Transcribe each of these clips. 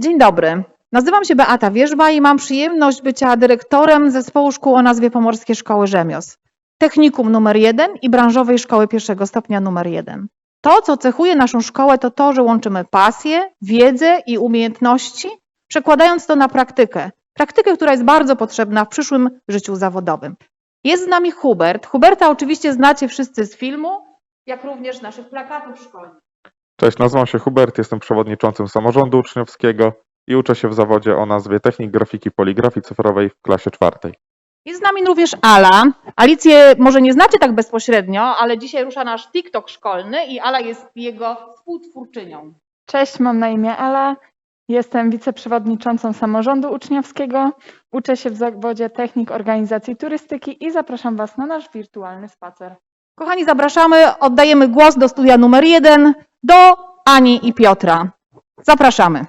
Dzień dobry. Nazywam się Beata Wierzba i mam przyjemność bycia dyrektorem zespołu szkół o nazwie Pomorskie Szkoły Rzemiosł. Technikum numer jeden i branżowej szkoły pierwszego stopnia numer jeden. To, co cechuje naszą szkołę, to to, że łączymy pasję, wiedzę i umiejętności, przekładając to na praktykę. Praktykę, która jest bardzo potrzebna w przyszłym życiu zawodowym. Jest z nami Hubert. Huberta oczywiście znacie wszyscy z filmu, jak również naszych plakatów szkolnych. Cześć, nazywam się Hubert, jestem przewodniczącym samorządu uczniowskiego i uczę się w zawodzie o nazwie Technik Grafiki Poligrafii Cyfrowej w klasie czwartej. Jest z nami również Ala. Alicję może nie znacie tak bezpośrednio, ale dzisiaj rusza nasz TikTok szkolny i Ala jest jego współtwórczynią. Cześć, mam na imię Ala. Jestem wiceprzewodniczącą samorządu uczniowskiego. Uczę się w zawodzie technik organizacji turystyki i zapraszam Was na nasz wirtualny spacer. Kochani, zapraszamy, oddajemy głos do studia numer jeden do Ani i Piotra. Zapraszamy.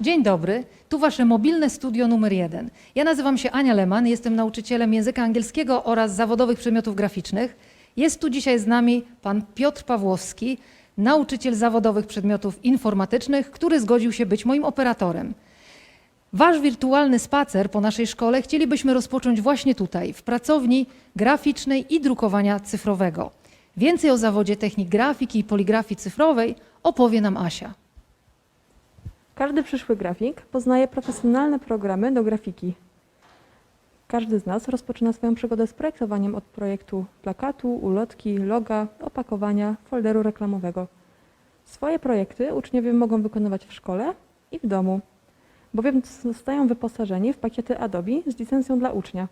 Dzień dobry, tu Wasze mobilne studio numer jeden. Ja nazywam się Ania Leman, jestem nauczycielem języka angielskiego oraz zawodowych przedmiotów graficznych. Jest tu dzisiaj z nami pan Piotr Pawłowski, nauczyciel zawodowych przedmiotów informatycznych, który zgodził się być moim operatorem. Wasz wirtualny spacer po naszej szkole chcielibyśmy rozpocząć właśnie tutaj, w pracowni graficznej i drukowania cyfrowego. Więcej o zawodzie technik grafiki i poligrafii cyfrowej opowie nam Asia. Każdy przyszły grafik poznaje profesjonalne programy do grafiki. Każdy z nas rozpoczyna swoją przygodę z projektowaniem od projektu plakatu, ulotki, loga, opakowania, folderu reklamowego. Swoje projekty uczniowie mogą wykonywać w szkole i w domu, bowiem zostają wyposażeni w pakiety Adobe z licencją dla ucznia.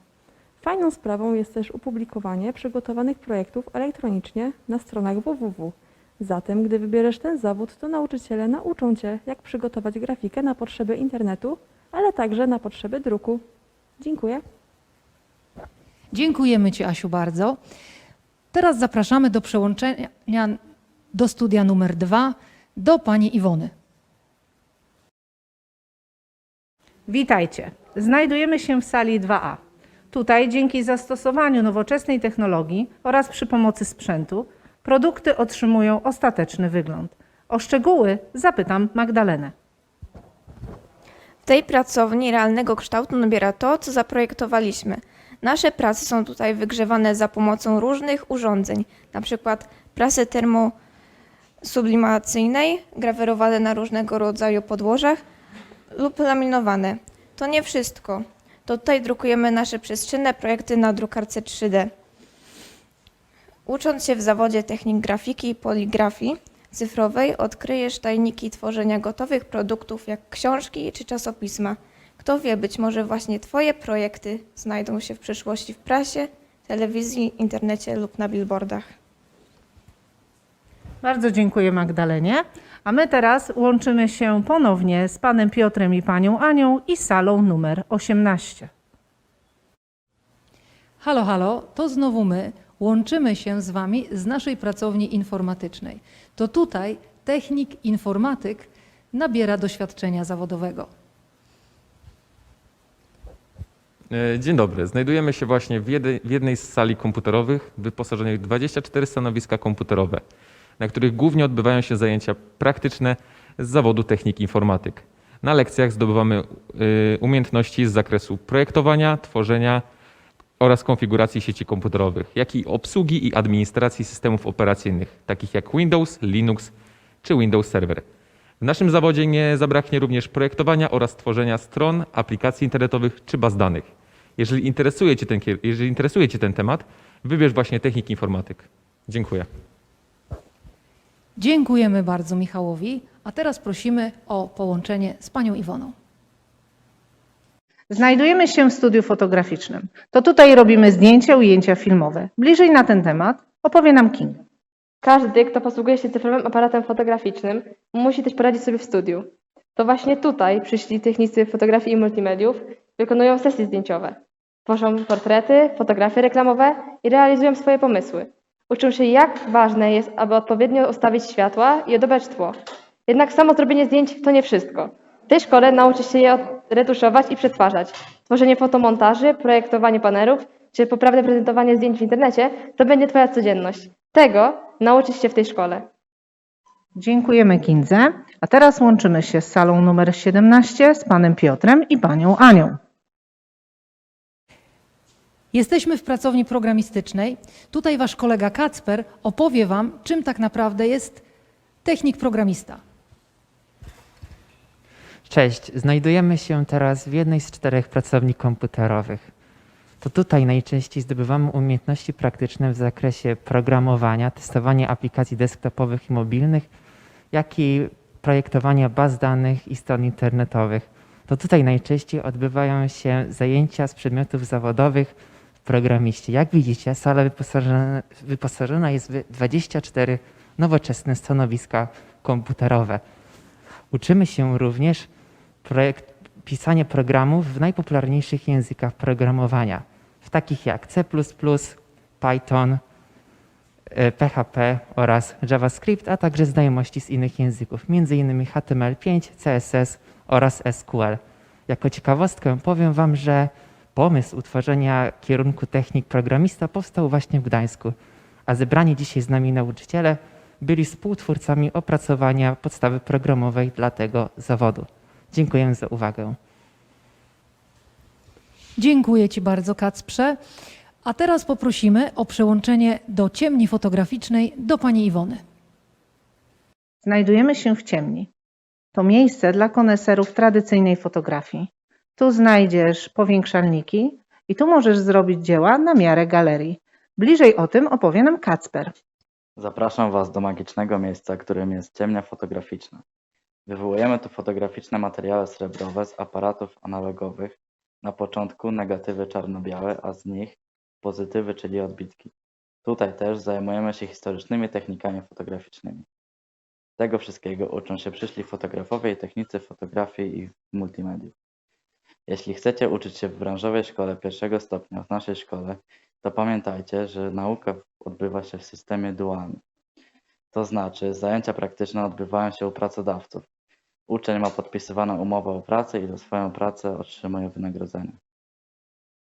Fajną sprawą jest też opublikowanie przygotowanych projektów elektronicznie na stronach www. Zatem, gdy wybierzesz ten zawód, to nauczyciele nauczą Cię, jak przygotować grafikę na potrzeby internetu, ale także na potrzeby druku. Dziękuję. Dziękujemy Ci, Asiu, bardzo. Teraz zapraszamy do przełączenia do studia numer dwa do pani Iwony. Witajcie. Znajdujemy się w sali 2A. Tutaj dzięki zastosowaniu nowoczesnej technologii oraz przy pomocy sprzętu produkty otrzymują ostateczny wygląd. O szczegóły zapytam Magdalenę. W tej pracowni realnego kształtu nabiera to, co zaprojektowaliśmy. Nasze prace są tutaj wygrzewane za pomocą różnych urządzeń, np. prasy termosublimacyjnej, grawerowane na różnego rodzaju podłożach lub laminowane. To nie wszystko. To tutaj drukujemy nasze przestrzenne projekty na drukarce 3D. Ucząc się w zawodzie technik grafiki i poligrafii cyfrowej, odkryjesz tajniki tworzenia gotowych produktów jak książki czy czasopisma. Kto wie, być może właśnie Twoje projekty znajdą się w przyszłości w prasie, telewizji, internecie lub na billboardach. Bardzo dziękuję Magdalenie. A my teraz łączymy się ponownie z panem Piotrem i panią Anią i salą numer 18. Halo, halo, to znowu my. Łączymy się z Wami z naszej pracowni informatycznej. To tutaj technik informatyk nabiera doświadczenia zawodowego. E, Dzień dobry. Znajdujemy się właśnie w jednej, w jednej z sali komputerowych wyposażonych w 24 stanowiska komputerowe, na których głównie odbywają się zajęcia praktyczne z zawodu technik informatyk. Na lekcjach zdobywamy y, umiejętności z zakresu projektowania, tworzenia oraz konfiguracji sieci komputerowych, jak i obsługi i administracji systemów operacyjnych, takich jak Windows, Linux czy Windows Server. W naszym zawodzie nie zabraknie również projektowania oraz tworzenia stron, aplikacji internetowych czy baz danych. Jeżeli interesuje Cię ten, jeżeli interesuje cię ten temat, wybierz właśnie technik informatyk. Dziękuję. Dziękujemy bardzo Michałowi, a teraz prosimy o połączenie z panią Iwoną. Znajdujemy się w studiu fotograficznym. To tutaj robimy zdjęcia, ujęcia filmowe. Bliżej na ten temat opowie nam King. Każdy, kto posługuje się cyfrowym aparatem fotograficznym, musi też poradzić sobie w studiu. To właśnie tutaj przyszli technicy fotografii i multimediów wykonują sesje zdjęciowe. Tworzą portrety, fotografie reklamowe i realizują swoje pomysły. Uczą się, jak ważne jest, aby odpowiednio ustawić światła i odebrać tło. Jednak samo zrobienie zdjęć to nie wszystko. W tej szkole nauczysz się je retuszować i przetwarzać. Tworzenie fotomontaży, projektowanie panerów czy poprawne prezentowanie zdjęć w internecie to będzie Twoja codzienność. Tego nauczysz się w tej szkole. Dziękujemy Kindze. A teraz łączymy się z salą numer 17 z panem Piotrem i panią Anią. Jesteśmy w pracowni programistycznej. Tutaj wasz kolega Kacper opowie wam, czym tak naprawdę jest technik programista. Cześć, znajdujemy się teraz w jednej z czterech pracowni komputerowych. To tutaj najczęściej zdobywamy umiejętności praktyczne w zakresie programowania, testowania aplikacji desktopowych i mobilnych, jak i projektowania baz danych i stron internetowych. To tutaj najczęściej odbywają się zajęcia z przedmiotów zawodowych w programiście. Jak widzicie, sala wyposażona, wyposażona jest w 24 nowoczesne stanowiska komputerowe. Uczymy się również projekt, pisanie programów w najpopularniejszych językach programowania, w takich jak C, Python, e, PHP oraz JavaScript, a także znajomości z innych języków, m.in. HTML5, CSS oraz SQL. Jako ciekawostkę powiem Wam, że pomysł utworzenia kierunku technik programista powstał właśnie w Gdańsku, a zebrani dzisiaj z nami nauczyciele byli współtwórcami opracowania podstawy programowej dla tego zawodu. Dziękuję za uwagę. Dziękuję ci bardzo, Kacprze. A teraz poprosimy o przełączenie do ciemni fotograficznej do pani Iwony. Znajdujemy się w ciemni. To miejsce dla koneserów tradycyjnej fotografii. Tu znajdziesz powiększalniki i tu możesz zrobić dzieła na miarę galerii. Bliżej o tym opowie nam Kacper. Zapraszam Was do magicznego miejsca, którym jest ciemnia fotograficzna. Wywołujemy tu fotograficzne materiały srebrowe z aparatów analogowych, na początku negatywy czarno-białe, a z nich pozytywy, czyli odbitki. Tutaj też zajmujemy się historycznymi technikami fotograficznymi. Tego wszystkiego uczą się przyszli fotografowie i technicy fotografii i multimediów. Jeśli chcecie uczyć się w branżowej szkole pierwszego stopnia w naszej szkole, to pamiętajcie, że nauka odbywa się w systemie dualnym. To znaczy, zajęcia praktyczne odbywają się u pracodawców. Uczeń ma podpisywaną umowę o pracę i za swoją pracę otrzymuje wynagrodzenie.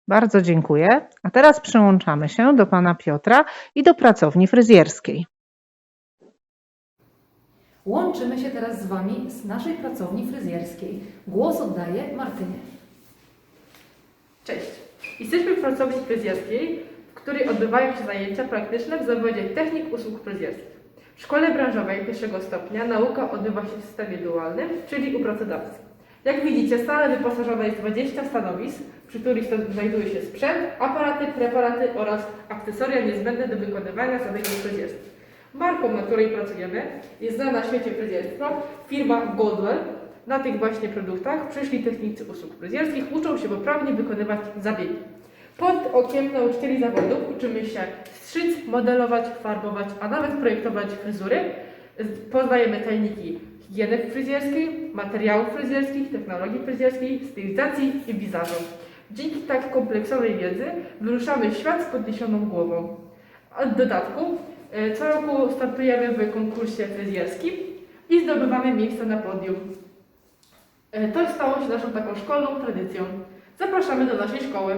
Bardzo dziękuję. A teraz przyłączamy się do pana Piotra i do pracowni fryzjerskiej. Łączymy się teraz z wami z naszej pracowni fryzjerskiej. Głos oddaję Martynie. Cześć! Jesteśmy w pracowni fryzjerskiej, w której odbywają się zajęcia praktyczne w zawodzie technik usług fryzjerskich. W szkole branżowej pierwszego stopnia nauka odbywa się w systemie dualnym, czyli u pracodawcy. Jak widzicie, sala wyposażona jest w 20 stanowisk, przy których znajduje się sprzęt, aparaty, preparaty oraz akcesoria niezbędne do wykonywania zabiegów fryzjerskich. Marką, na której pracujemy, jest znana w świecie fryzjerstwa firma Godwell. Na tych właśnie produktach przyszli technicy usług fryzjerskich uczą się poprawnie wykonywać zabiegi. Pod okiem nauczycieli zawodów uczymy się strzyc, modelować, farbować, a nawet projektować fryzury. Poznajemy tajniki higieny fryzjerskiej, materiałów fryzjerskich, technologii fryzjerskiej, stylizacji i wizażu. Dzięki tak kompleksowej wiedzy wyruszamy świat z podniesioną głową. A w dodatku e, co roku startujemy w konkursie fryzjerskim i zdobywamy miejsce na podium. E, To stało się naszą taką szkolną tradycją. Zapraszamy do naszej szkoły.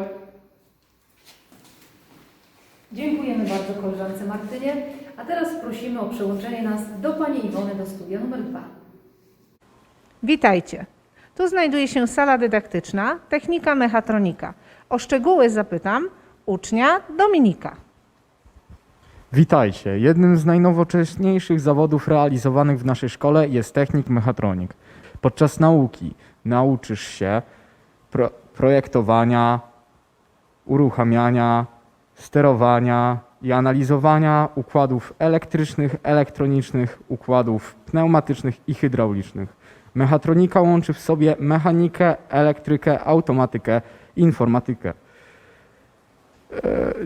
Dziękujemy bardzo koleżance Martynie. A teraz prosimy o przełączenie nas do pani Iwony do studia numer dwa. Witajcie. Tu znajduje się sala dydaktyczna, technika mechatronika. O szczegóły zapytam ucznia Dominika. Witajcie. Jednym z najnowocześniejszych zawodów realizowanych w naszej szkole jest technik mechatronik. Podczas nauki nauczysz się pro projektowania, uruchamiania, sterowania i analizowania układów elektrycznych, elektronicznych, układów pneumatycznych i hydraulicznych. Mechatronika łączy w sobie mechanikę, elektrykę, automatykę informatykę.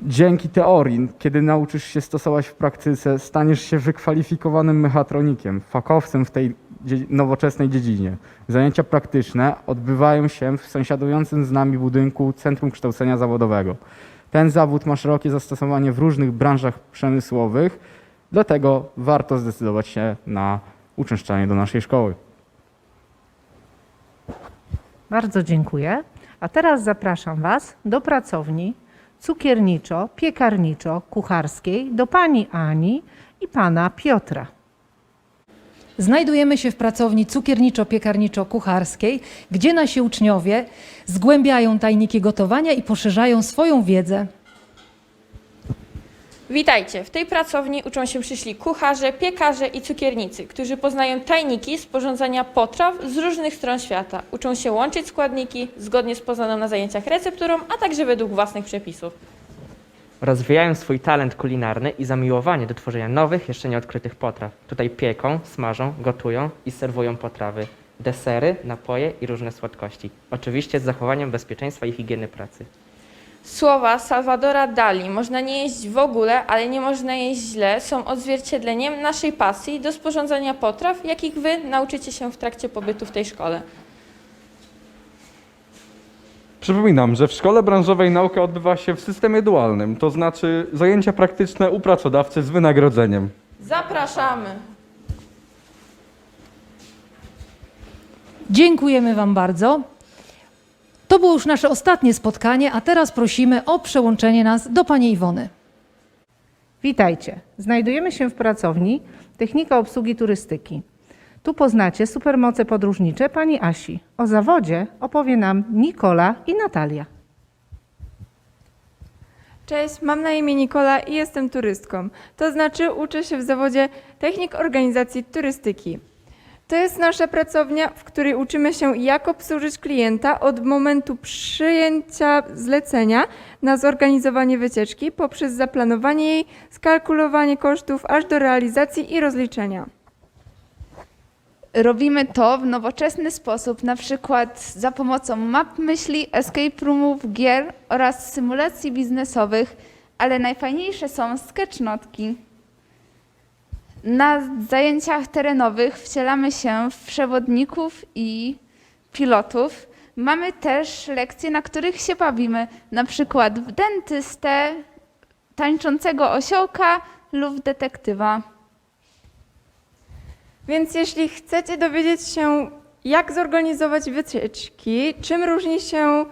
Dzięki teorii, kiedy nauczysz się stosować w praktyce, staniesz się wykwalifikowanym mechatronikiem, fakowcem w tej nowoczesnej dziedzinie. Zajęcia praktyczne odbywają się w sąsiadującym z nami budynku Centrum Kształcenia Zawodowego. Ten zawód ma szerokie zastosowanie w różnych branżach przemysłowych, dlatego warto zdecydować się na uczęszczanie do naszej szkoły. Bardzo dziękuję. A teraz zapraszam Was do pracowni cukierniczo-piekarniczo-kucharskiej do pani Ani i pana Piotra. Znajdujemy się w pracowni cukierniczo-piekarniczo-kucharskiej, gdzie nasi uczniowie zgłębiają tajniki gotowania i poszerzają swoją wiedzę. Witajcie! W tej pracowni uczą się przyszli kucharze, piekarze i cukiernicy, którzy poznają tajniki sporządzania potraw z różnych stron świata. Uczą się łączyć składniki zgodnie z poznaną na zajęciach recepturą, a także według własnych przepisów. Rozwijają swój talent kulinarny i zamiłowanie do tworzenia nowych, jeszcze nieodkrytych potraw. Tutaj pieką, smażą, gotują i serwują potrawy, desery, napoje i różne słodkości. Oczywiście z zachowaniem bezpieczeństwa i higieny pracy. Słowa Salvadora Dali można nie jeść w ogóle, ale nie można jeść źle są odzwierciedleniem naszej pasji do sporządzania potraw, jakich Wy nauczycie się w trakcie pobytu w tej szkole. Przypominam, że w szkole branżowej nauka odbywa się w systemie dualnym, to znaczy zajęcia praktyczne u pracodawcy z wynagrodzeniem. Zapraszamy! Dziękujemy Wam bardzo. To było już nasze ostatnie spotkanie, a teraz prosimy o przełączenie nas do Pani Iwony. Witajcie. Znajdujemy się w pracowni Technika Obsługi Turystyki. Tu poznacie supermoce podróżnicze pani Asi. O zawodzie opowie nam Nikola i Natalia. Cześć, mam na imię Nikola i jestem turystką. To znaczy uczę się w zawodzie technik organizacji turystyki. To jest nasza pracownia, w której uczymy się, jak obsłużyć klienta od momentu przyjęcia zlecenia na zorganizowanie wycieczki poprzez zaplanowanie jej, skalkulowanie kosztów aż do realizacji i rozliczenia. Robimy to w nowoczesny sposób, na przykład za pomocą map myśli, escape roomów, gier oraz symulacji biznesowych, ale najfajniejsze są sketchnotki. Na zajęciach terenowych wcielamy się w przewodników i pilotów. Mamy też lekcje, na których się bawimy, na przykład w dentystę, tańczącego osiołka lub detektywa. Więc jeśli chcecie dowiedzieć się, jak zorganizować wycieczki, czym różni się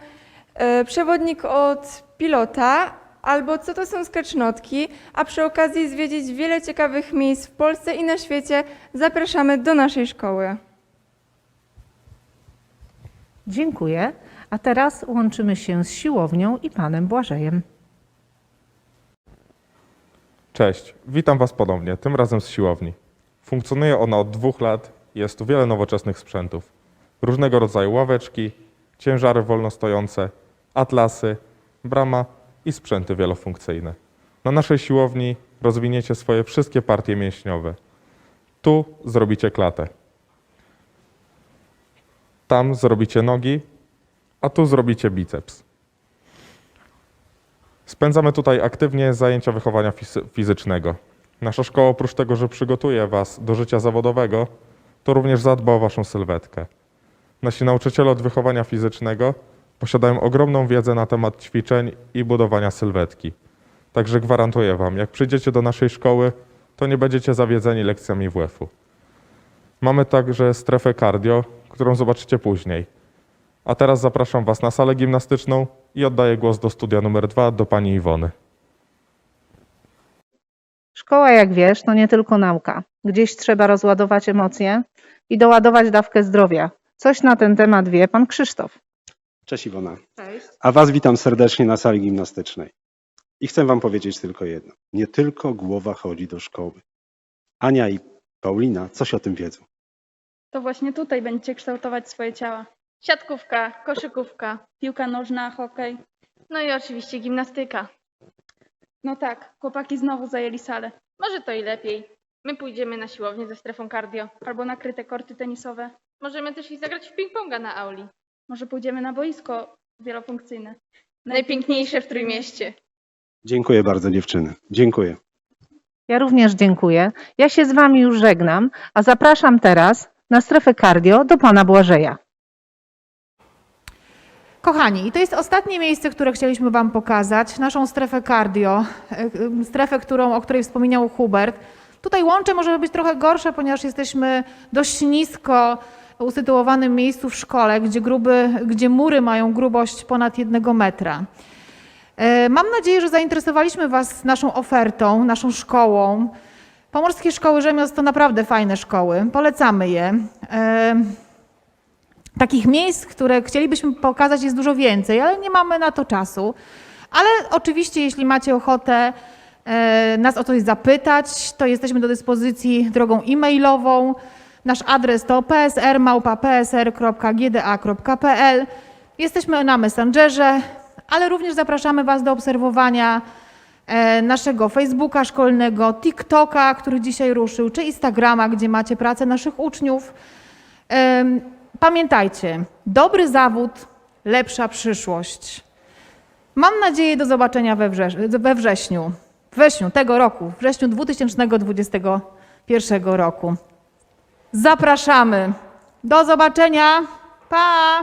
e, przewodnik od pilota, albo co to są sketchnotki, a przy okazji zwiedzić wiele ciekawych miejsc w Polsce i na świecie, zapraszamy do naszej szkoły. Dziękuję. A teraz łączymy się z siłownią i panem Błażejem. Cześć, witam Was ponownie, tym razem z siłowni. Funkcjonuje ona od dwóch lat i jest tu wiele nowoczesnych sprzętów. Różnego rodzaju ławeczki, ciężary wolnostojące, atlasy, brama i sprzęty wielofunkcyjne. Na naszej siłowni rozwiniecie swoje wszystkie partie mięśniowe. Tu zrobicie klatę. Tam zrobicie nogi, a tu zrobicie biceps. Spędzamy tutaj aktywnie zajęcia wychowania fizy- fizycznego. Nasza szkoła oprócz tego, że przygotuje Was do życia zawodowego, to również zadba o Waszą sylwetkę. Nasi nauczyciele od wychowania fizycznego posiadają ogromną wiedzę na temat ćwiczeń i budowania sylwetki. Także gwarantuję Wam, jak przyjdziecie do naszej szkoły, to nie będziecie zawiedzeni lekcjami WF-u. Mamy także strefę cardio, którą zobaczycie później. A teraz zapraszam Was na salę gimnastyczną i oddaję głos do studia numer dwa do Pani Iwony. Szkoła, jak wiesz, to nie tylko nauka. Gdzieś trzeba rozładować emocje i doładować dawkę zdrowia. Coś na ten temat wie pan Krzysztof. Cześć Iwona. Cześć. A Was witam serdecznie na sali gimnastycznej. I chcę Wam powiedzieć tylko jedno. Nie tylko głowa chodzi do szkoły. Ania i Paulina coś o tym wiedzą. To właśnie tutaj będziecie kształtować swoje ciała. Siatkówka, koszykówka, piłka nożna, hokej. No i oczywiście gimnastyka. No tak, chłopaki znowu zajęli salę. Może to i lepiej. My pójdziemy na siłownię ze strefą cardio. Albo na kryte korty tenisowe. Możemy też i zagrać w ping-ponga na auli. Może pójdziemy na boisko wielofunkcyjne. Najpiękniejsze w Trójmieście. Dziękuję bardzo dziewczyny. Dziękuję. Ja również dziękuję. Ja się z wami już żegnam, a zapraszam teraz na strefę cardio do pana Błażeja. Kochani, i to jest ostatnie miejsce, które chcieliśmy Wam pokazać, naszą strefę cardio, e, e, strefę, którą, o której wspominał Hubert. Tutaj łącze może być trochę gorsze, ponieważ jesteśmy dość nisko usytuowanym miejscu w szkole, gdzie, gruby, gdzie mury mają grubość ponad jednego metra. E, Mam nadzieję, że zainteresowaliśmy Was naszą ofertą, naszą szkołą. Pomorskie Szkoły Rzemiosł to naprawdę fajne szkoły, polecamy je. Takich miejsc, które chcielibyśmy pokazać jest dużo więcej, ale nie mamy na to czasu. Ale oczywiście, jeśli macie ochotę e, nas o coś zapytać, to jesteśmy do dyspozycji drogą e-mailową. Nasz adres to psr.psr.gda.pl. Jesteśmy na Messengerze, ale również zapraszamy Was do obserwowania e, naszego Facebooka szkolnego, TikToka, który dzisiaj ruszył, czy Instagrama, gdzie macie pracę naszych uczniów. Pamiętajcie, dobry zawód, lepsza przyszłość. Mam nadzieję do zobaczenia we, we wrześniu, wrześniu tego roku, wrześniu 2021 roku. Zapraszamy. Do zobaczenia. Pa!